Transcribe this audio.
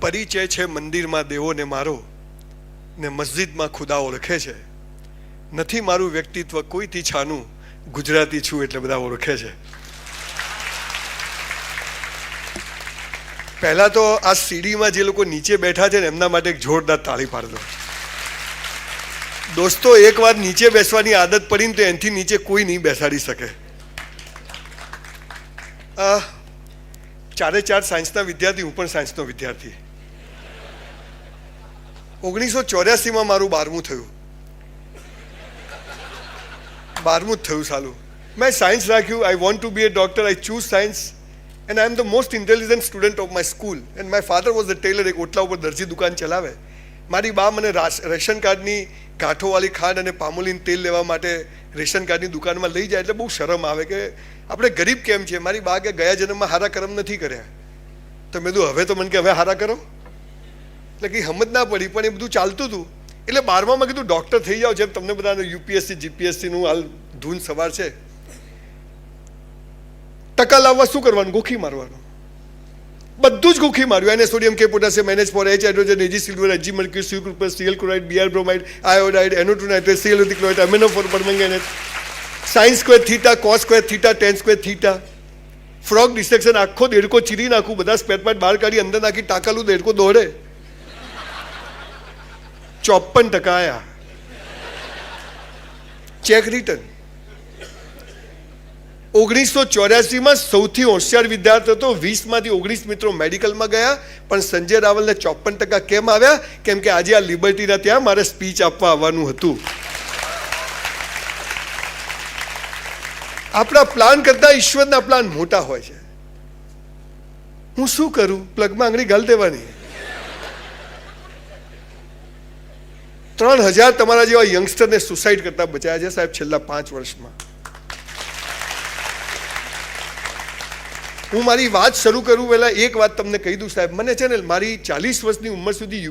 પરિચય છે મંદિરમાં દેવોને મારો ને મસ્જિદમાં ખુદા ઓળખે છે. નથી મારું વ્યક્તિત્વ કોઈથી છાનું, ગુજરાતી છું એટલે બધા ઓળખે છે. પહેલા તો આ સીડીમાં જે લોકો નીચે બેઠા છે ને એમના માટે એક જોરદાર તાળી પાડ દો. દોસ્તો એકવાર નીચે બેસવાની આદત પડીને તો એનાથી નીચે કોઈ નહીં બેસાડી શકે. ચારે ચાર સાયન્સના વિદ્યાર્થી, હું પણ સાયન્સનો વિદ્યાર્થી. ઓગણીસો ચોર્યાસીમાં મારું બારમું થયું. બારમું જ થયું સાલું. મેં સાયન્સ રાખ્યું. I want to be a doctor I choose science and I am the most intelligent student of my school and my father was the tailor એક ઓટલા ઉપર દરજી દુકાન ચલાવે. મારી બા મને રેશન કાર્ડની ગાંઠોવાળી ખાંડ અને પામોલીન તેલ લેવા માટે રેશન કાર્ડની દુકાનમાં લઈ જાય એટલે બહુ શરમ આવે કે આપણે ગરીબ કેમ છે મારી બા કે ગયા જન્મમાં હારા કરમ નથી કર્યા. તો મેં કીધું, હવે તો મને કે, હવે હારા કરો. એટલે કંઈ સમજ ના પડી, પણ એ બધું ચાલતું હતું. એટલે બારમામાં કીધું ડૉક્ટર થઈ જાઓ જેમ તમને બધા યુપીએસસી, જીપીએસસીનું હાલ ધૂન સવાર છે. ટકા લાવવા શું કરવાનું? ગોખી મારવાનું. બધું જ ગોખી માર્યું. એને સોડિયમ કે potassium NH four H hydrogen AG silver AG mercury C group CL chloride BR bromide iodide NO two nitrate CL chloride MnO four permanganate sine square theta cos square theta tan square theta frog dissection આખો દેડકો ચીરી નાખું, બધા spare part બહાર કાઢી, અંદર નાખી ટાકાલું દેડકો દોડે. ચોપન ટકા આવ્યા ચેક રિટર્ન ઓગણીસો ચોર્યાસીમાં સૌથી હોશિયાર વિદ્યાર્થી હતો વીસમાંથી ઓગણીસ મિત્રો મેડિકલમાં ગયા, પણ સંજય રાવલને ચોપન ટકા કેમ આવ્યા? કેમ કે આજે આ લિબર્ટીના ત્યાં મારે સ્પીચ આપવા આવવાનું હતું. આપણા પ્લાન કરતાં ઈશ્વરના પ્લાન મોટા હોય છે. હું શું કરું? પ્લગમાં આંગળી ગાલ દેવાની. ત્રણ હજાર તમારા જેવા યંગસ્ટરને સુસાઇડ કરતા બચાયા છે સાહેબ છેલ્લા પાંચ વર્ષમાં. હું મારી વાત શરૂ કરું પહેલા એક વાત તમને કહી દઉં સાહેબ. મને છે ને મારી ચાલીસ વર્ષની ઉંમર સુધી